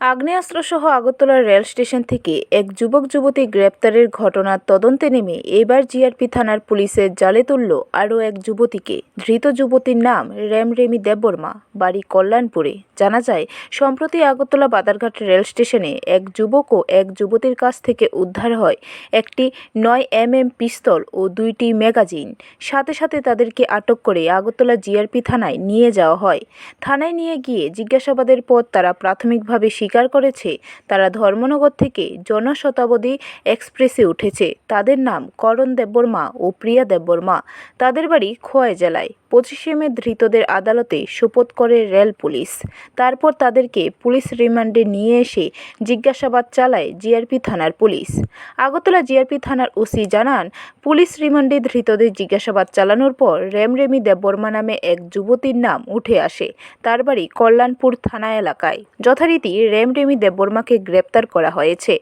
আগ্নেয়াস্ত্রসহ Agartala rail station থেকে এক যুবক যুবতী গ্রেপ্তারের ঘটনার তদন্তে নেমে এবার জিআরপি থানার পুলিশের জালে তুলল আরও এক যুবতীকে। ধৃত যুবতীর নাম রেমরেমি দেববর্মা, বাড়ি কল্যাণপুরে। জানা যায়, সম্প্রতি আগরতলা বাদারঘাট রেল স্টেশনে এক যুবক ও এক যুবতীর কাছ থেকে উদ্ধার হয় একটি নয় এম এম পিস্তল ও দুইটি ম্যাগাজিন। সাথে সাথে তাদেরকে আটক করে আগরতলা জিআরপি থানায় নিয়ে যাওয়া হয়। থানায় নিয়ে গিয়ে জিজ্ঞাসাবাদের পর তারা প্রাথমিকভাবে স্বীকার করেছে। তারা ধর্মনগর থেকে জনশতাব্দী এক্সপ্রেসে উঠেছে। তাদের নাম করণ দেববর্মা ও প্রিয়া দেববর্মা। তাদের বাড়ি খোয়াই জেলায়। পঁচিশে মে ধৃতদের আদালতে সোপত করে রেল পুলিশ। তারপর তাদেরকে পুলিশ রিমান্ডে নিয়ে এসে জিজ্ঞাসাবাদ চালায় জিআরপি থানার পুলিশ। আগরতলা জিআরপি থানার ওসি জানান, পুলিশ রিমান্ডে ধৃতদের জিজ্ঞাসাবাদ চালানোর পর রেমরেমি দেববর্মা নামে এক যুবতীর নাম উঠে আসে। তার বাড়ি কল্যাণপুর থানা এলাকায়। যথারীতি রেমরেমি দেববর্মাকে গ্রেপ্তার করা হয়েছে।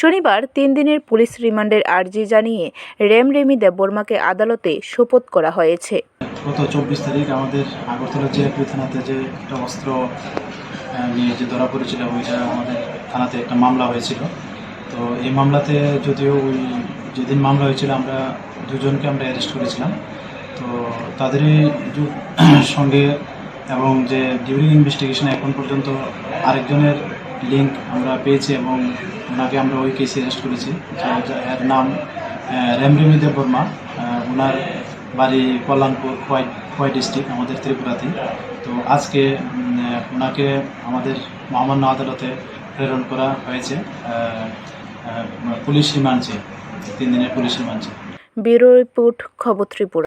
শনিবার তিন দিনের পুলিশ রিমান্ডের আর্জি জানিয়ে রেমরেমি দেববর্মাকে আদালতে সোপত করা হয়েছে। গত চব্বিশ তারিখ আমাদের আগরতলা জিআরপি থানাতে যে একটা অস্ত্র নিয়ে যে ধরা পড়েছিল, ওইটা আমাদের থানাতে একটা মামলা হয়েছিল। তো এই মামলাতে যদিও ওই যেদিন মামলা হয়েছিল, আমরা দুজনকে আমরা অ্যারেস্ট করেছিলাম। তো তাদেরই সঙ্গে এবং যে ডিউরিং ইনভেস্টিগেশন এখন পর্যন্ত আরেকজনের লিঙ্ক আমরা পেয়েছি এবং ওনাকে আমরা ওই কেসে অ্যারেস্ট করেছি। এর নাম রেমরিমি দেব বর্মা ওনার বাড়ি কল্যাণপুর খোয়াই খোয়াই ডিস্ট্রিক্ট, আমাদের ত্রিপুরাতে। তো আজকে ওনাকে আমাদের মহামান্য আদালতে প্রেরণ করা হয়েছে পুলিশ রিমান্ডে তিন দিনের পুলিশ রিমান্ডে ব্যুরো রিপোর্ট, খবর ত্রিপুরা।